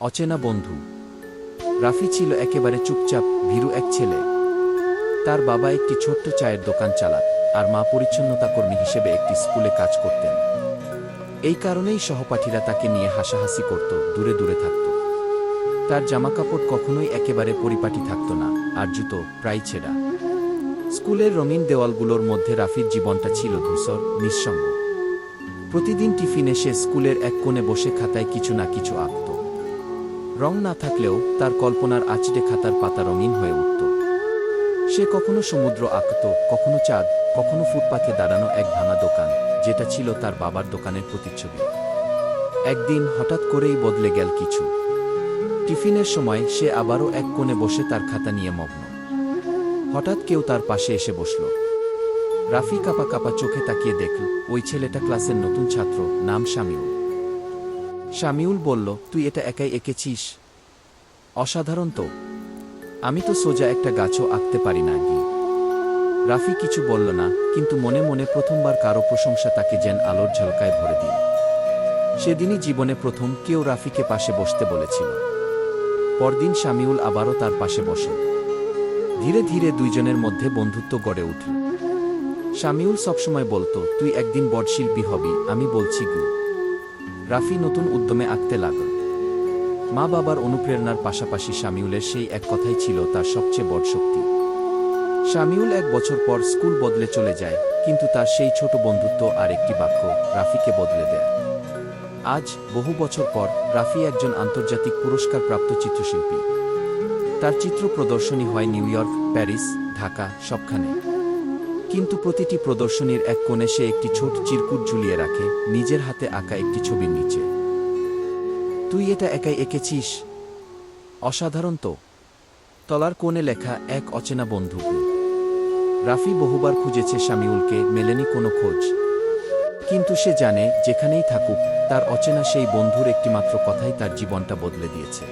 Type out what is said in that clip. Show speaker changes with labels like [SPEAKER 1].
[SPEAKER 1] অচেনা বন্ধু। রাফি ছিল একেবারে চুপচাপ, ভীরু এক ছেলে। তার বাবা একটি ছোট্ট চায়ের দোকান চালাত, আর মা পরিচ্ছন্নতা কর্মী হিসেবে একটি স্কুলে কাজ করতেন। এই কারণেই সহপাঠীরা তাকে নিয়ে হাসাহাসি করত, দূরে দূরে থাকত। তার জামাকাপড় কখনোই একেবারে পরিপাটি থাকত না আর জুতো প্রায় ছেঁড়া। স্কুলের রঙিন দেওয়ালগুলোর মধ্যে রাফির জীবনটা ছিল ধূসর, নিঃসঙ্গ। প্রতিদিন টিফিনে সে স্কুলের এক কোণে বসে খাতায় কিছু না কিছু আঁকত। রং না থাকলেও তার কল্পনার আচড়ে খাতার পাতা রঙিন হয়ে উঠত। সে কখনো সমুদ্র আঁকত, কখনো চাঁদ, কখনো ফুটপাথে দাঁড়ানো এক ভাঙা দোকান, যেটা ছিল তার বাবার দোকানের প্রতিচ্ছবি। একদিন হঠাৎ করেই বদলে গেল কিছু। টিফিনের সময় সে আবারও এক কোণে বসে তার খাতা নিয়ে মগ্ন। হঠাৎ কেউ তার পাশে এসে বসল। রাফি কাপা কাপা চোখে তাকিয়ে দেখল, ওই ছেলেটা ক্লাসের নতুন ছাত্র, নাম শামিউল। শামিউল বলল, তুই এটা একাই এঁকেছিস? অসাধারণ তো। আমি তো সোজা একটা গাছও আঁকতে পারি না গি রাফি কিছু বলল না, কিন্তু মনে মনে প্রথমবার কারও প্রশংসা তাকে যেন আলোর ঝলকায় ভরে দিল। সেদিনই জীবনে প্রথম কেউ রাফিকে পাশে বসতে বলেছিল। পরদিন শামিউল আবারও তার পাশে বসল ধীরে ধীরে দুইজনের মধ্যে বন্ধুত্ব গড়ে উঠল। শামিউল সবসময় বলতো, তুই একদিন বটশিল্পী হবি, আমি বলছি গু। রাফি নতুন উদ্যমে আঁকতে লাগল। মা বাবার অনুপ্রেরণার পাশাপাশি শামিউলের সেই এক কথাই ছিল তার সবচেয়ে বড় শক্তি। শামিউল এক বছর পর স্কুল বদলে চলে যায়, কিন্তু তার সেই ছোট বন্ধুত্ব আর একটি বাক্য, রাফিকে বদলে দেয়। আজ, বহু বছর পর, রাফি একজন আন্তর্জাতিক পুরস্কারপ্রাপ্ত চিত্রশিল্পী। তার চিত্র প্রদর্শনী হয় নিউ ইয়র্ক, প্যারিস, ঢাকা, সবখানে। কিন্তু প্রতিটি প্রদর্শনীর এক কোণে সে একটি ছোট চিরকুট ঝুলিয়ে রাখে, নিজের হাতে আঁকা একটি ছবির নিচে। তুই এটা একাই এঁকেছিস? অসাধারণ তো। তলার কোণে লেখা এক অচেনা বন্ধু রাফি বহুবার খুঁজেছে শামিউলকে, মেলেনি কোনো খোঁজ। কিন্তু সে জানে, যেখানেই থাকুক, তার অচেনা সেই বন্ধুর একটিমাত্র কথাই তার জীবনটা বদলে দিয়েছে।